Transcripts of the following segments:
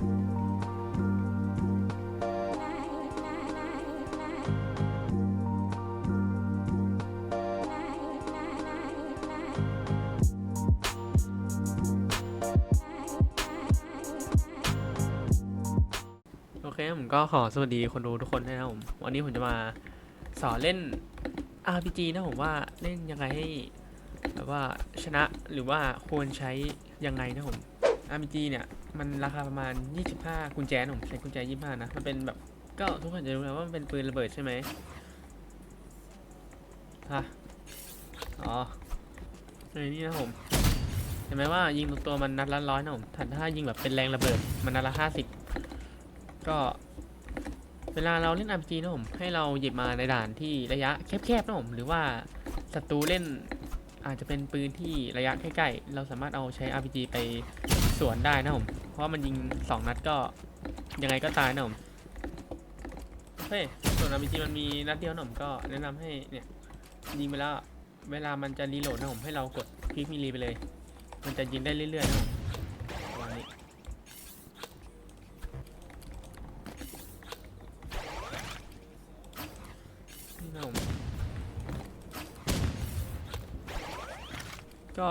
โอเคผมก็ขอสวัสดีคนดูทุกคนด้วยนะครับผม วันนี้ผมจะมาสอนเล่น RPG นะผมว่าเล่นยังไงให้แบบว่าชนะหรือว่าควรใช้ยังไงนะผม RPG เนี่ย มันราคาประมาณ 25กุญแจนะผมใช้กุญแจ 25 นะ มันเป็นแบบ ก็ทุกคนจะรู้นะว่ามันเป็นปืนระเบิดใช่ไหมฮะอ๋อในนี่นะผมเห็นไหมว่ายิงตัวมันนัดละร้อยนะผมถ้าถ้ายิงแบบเป็นแรงระเบิด มันนัดละห้าสิบก็เวลาเราเล่น RPG นะผมให้เราหยิบมาในด่านที่ระยะแคบๆนะผมหรือว่าศัตรูเล่น อาจจะเป็นปืนที่ระยะใกล้ๆ เราสามารถเอาใช้ RPG ไปสวนได้นะผม เพราะว่ามันยิง 2 นัดก็ยังไงก็ตายนะผม เฮ้ย ส่วน RPG มันมีนัดเดียวนะผมก็แนะนำให้เนี่ยยิงไปแล้วเวลามันจะรีโหลดนะผมให้เรากดคลิกมีรีไปเลย มันจะยิงได้เรื่อยๆนะผมประมาณนี้ นี่นะผม ก็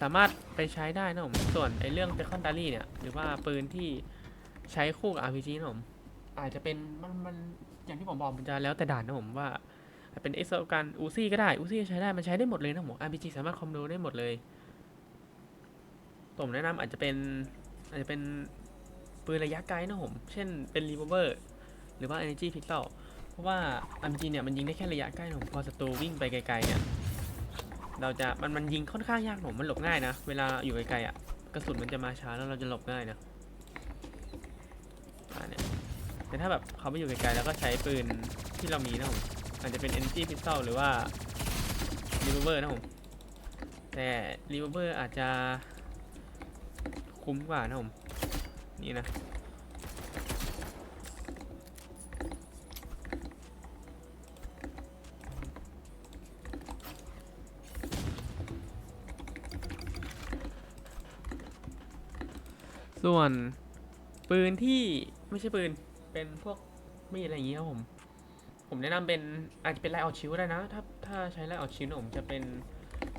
สามารถไปใช้ได้นะผม ส่วนไอ้เรื่องเ e คอนดารี่เนี่ย หรือว่าปืนที่ใช้คู่กับ RPG นะผม อาจจะเป็นมันมันอย่างที่ผมบอกมันจะแล้วแต่ด่านนะผมว่าเป็นเอ็กซ์กันอูซี่ก็ได้อูซี่ใช้ได้ มันใช้ได้หมดเลยนะผม RPG สามารถคอมโบได้หมดเลยผมแนะนำอาจจะเป็นอาจจะเป็นปืนระยะไกลนะผม เช่นเป็นรีเวอร์หรือว่า Energy Pistol เพราะว่า RPG เนี่ยมันยิงได้แค่ระยะใกล้หนผมพอศัตรูวิ่งไปไกลๆเนี่ย เราจะมันมันยิงค่อนข้างยากหนผมมันหลบง่ายนะ เวลาอยู่ไกลๆอะกระสุนมันจะมาช้าแล้วเราจะหลบง่ายนะอ่าเนี่ยแต่ถ้าแบบเขาไปอยู่ไกลๆแล้วก็ใช้ปืนที่เรามีนะผมอาจจะเป็น Energy Pistol หรือว่า Revolver นะผมแต่ Revolver อาจจะคุ้มกว่านะผมนี่นะ ส่วนปืนที่ไม่ใช่ปืนเป็นพวกมีดอะไรอย่างเงี้ยครับผม ผมแนะนำเป็นอาจจะเป็นไลออกชิวได้นะ ถ้าถ้าใช้ไลออกชิวเนี่ยผมจะเป็น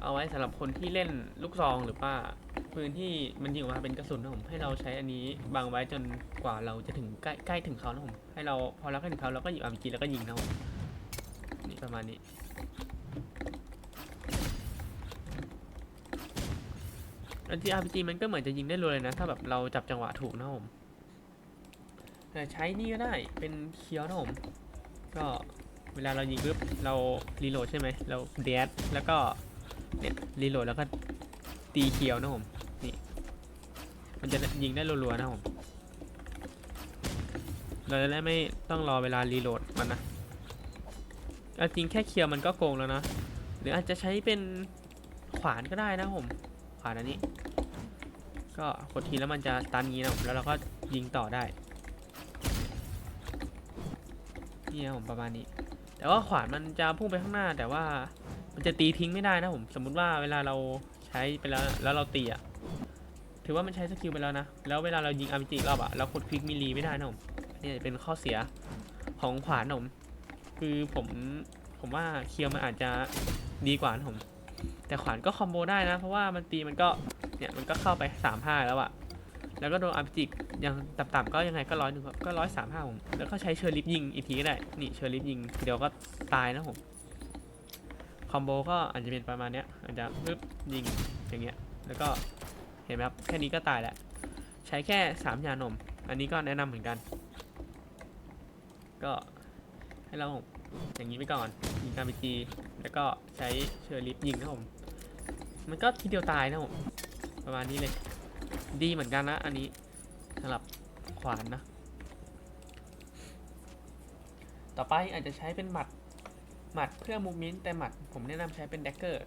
เอาไว้สำหรับคนที่เล่นลูกซองหรือว่าปืนที่มันยิงออกมาเป็นกระสุนนะผมให้เราใช้อันนี้บังไว้จนกว่าเราจะถึงใกล้ใกล้ถึงเขานะผมให้เราพอเราใกล้ถึงเขาเราก็หยิบอาร์พีแล้วก็ยิงนะผมนี่ประมาณนี้ อันที่ RPG มันก็เหมือนจะยิงได้รัวเลยนะ ถ้าแบบเราจับจังหวะถูกนะผมแต่ใช้นี่ก็ได้เป็นเคียวนะผม ก็เวลาเรายิงปุ๊บเรารีโหลดใช่ไหมเราเดดแล้วก็เนี่ยรีโหลดแล้วก็ตีเคียวนะผมนี่มันจะยิงได้รัวๆนะผมเราจะได้ไม่ต้องรอเวลารีโหลดมันนะจริงแค่เคียวมันก็โกงแล้วนะ หรืออาจจะใช้เป็นขวานก็ได้นะผม ขวานอันนี้ ก็กดทีแล้วมันจะตันงี้นะผมแล้วเราก็ยิงต่อได้นี่นะผมประมาณนี้ แต่ว่าขวานมันจะพุ่งไปข้างหน้า แต่ว่ามันจะตีทิ้งไม่ได้นะผมสมมุติว่าเวลาเราใช้ไปแล้วแล้วเราตีอะถือว่ามันใช้สกิลไปแล้วนะ แล้วเวลาเรายิงอาร์พีจีรอบอะเรากดคลิกมิลีไม่ได้นะผมนี่เป็นข้อเสียของขวานผม คือผมผมว่าเคียวมันอาจจะดีกว่านะผม แต่ขวานก็คอมโบได้นะ เพราะว่ามันตีมันก็เนี่ยมันก็เข้าไป3ามห้าแล้วอะแล้วก็โดนอาร์จิกยังต่ำๆก็ยังไงก็ร้อยหนึ่งก็ร้อยสามห้าผมแล้วก็ใช้เชอร์ลิฟยิงอีกทีก็ได้ นี่เชอร์ลิฟยิงทีเดียวก็ตายนะผมคอมโบก็อาจจะเป็นประมาณเนี้ยอาจจะปึ๊บยิงอย่างเงี้ยแล้วก็เห็นไหมครับแค่นี้ก็ตายแล้วใช้แค่สามยานม อันนี้ก็แนะนำเหมือนกัน ก็ให้เราอย่างนี้ไปก่อนยิงอาร์จีแล้วก็ใช้เชอร์ลิฟยิงนะผม มันก็ทีเดียวตายนะผมประมาณนี้เลย ดีเหมือนกันนะ อันนี้สำหรับขวานนะ ต่อไปอาจจะใช้เป็นหมัดหมัดเพื่อมูฟเมนแต่หมัดผมแนะนำใช้เป็นแดกเกอร์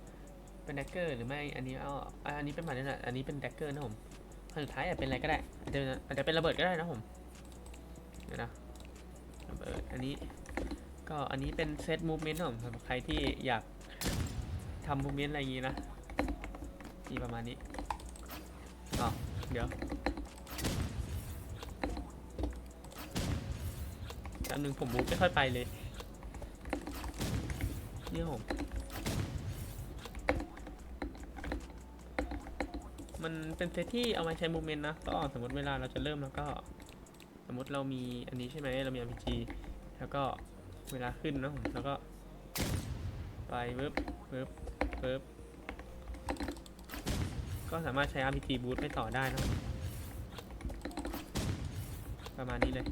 เป็นแดกเกอร์หรือไม่ อันนี้เอาอันนี้เป็นหมัดนี่แหละอันนี้เป็นแดกเกอร์นะผมอันสุดท้ายอาจจะเป็นอะไรก็ได้ อาจจะอาจจะเป็นระเบิดก็ได้นะผม เดี๋ยวนะระเบิด อันนี้ ก็อันนี้เป็นเซตมูฟเมนต์นะผมสำหรับใครที่อยากทำมูฟเมนต์อะไรอย่างงี้นะีประมาณนี้อ๋อเดี๋ยวป๊บนึงผมมูไม่ค่อยไปเลยเนี่ยผมมันเป็นเซตที่เอามาใช้มูเมนต์นะ ก็สมมติเวลาเราจะเริ่มแล้วก็ สมมติเรามีอันนี้ใช่ไหมเรามี RPG แล้วก็เวลาขึ้นนะผมแล้วก็ ไปเวิบเวิบเวิบ ก็สามารถใช้ RPG บูทไปต่อได้นะประมาณนี้เลย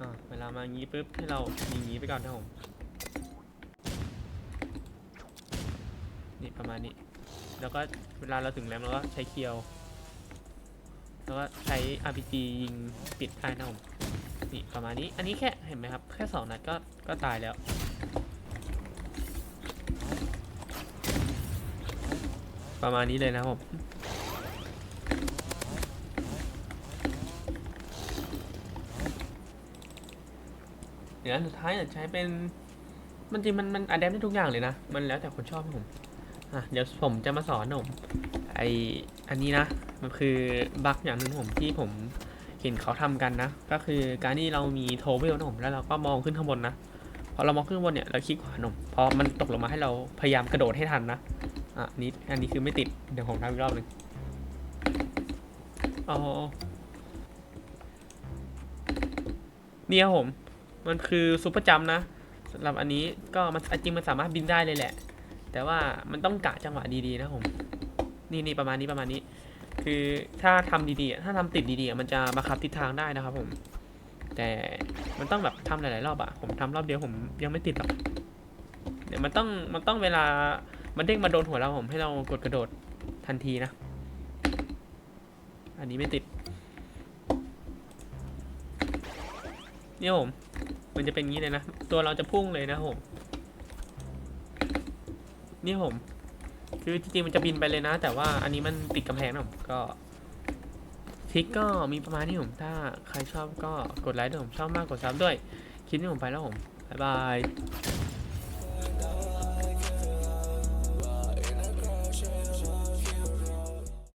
อ่าเวลามางี้ปุ๊บ ให้เรายิงงี้ไปก่อนนะผม นี่ประมาณนี้ แล้วก็เวลาเราถึงแรมเราก็ใช้เคียว แล้วก็ใช้ RPG ยิงปิดได้นะผม นี่ประมาณนี้ อันนี้แค่เห็นไหมครับ แค่สองนัดก็ก็ตายแล้ว ประมาณนี้เลยนะครับผมเดี๋ยวอันสุดท้ายจะใช้เป็นมันจริงมันมันอัดแอปได้ทุกอย่างเลยนะ มันแล้วแต่คนชอบผมอะเดี๋ยวผมจะมาสอนนะผมไออันนี้นะ มันคือบั๊กอย่างหนึ่งผมที่ผมเห็นเขาทำกันนะ ก็คือการที่เรามีโทเวลนะผมแล้วเราก็มองขึ้นข้างบนนะ อเรามองขึ้นบนเนี่ยเราคลิกขวาหนมพอมันตกลงมาให้เราพยายามกระโดดให้ทันนะอะนี้อันนี้คือไม่ติดเดี๋ยวผมทำอีกรอบหนึ่งอ๋อเนี่ยครับผม มันคือซุปเปอร์จัมนะสำหรับอันนี้ก็มันจริงมันสามารถบินได้เลยแหละ แต่ว่ามันต้องกะจังหวะดีๆนะผมนี่นี่ประมาณนี้ประมาณนี้ คือถ้าทำดีๆ ถ้าทำติดดีๆ มันจะบังคับทิศทางได้นะครับผม แต่มันต้องแบบทำหลาย ๆ รอบอะผมทำรอบเดียวผมยังไม่ติดหรอกเดี๋ยวมันต้องมันต้องเวลามันเด้งมาโดนหัวเราผมให้เรากดกระโดดทันทีนะ อันนี้ไม่ติดเนี่ยผม มันจะเป็นงี้เลยนะ ตัวเราจะพุ่งเลยนะผมนี่ผม คือจริงๆมันจะบินไปเลยนะ แต่ว่าอันนี้มันติดกำแพงนะผมก็ ทิกก็มีประมาณนี้ผม ถ้าใครชอบก็กดไลค์ด้วยผมชอบมากกดซับด้วย คลิปนี้ผมไปแล้วผม บ๊ายบาย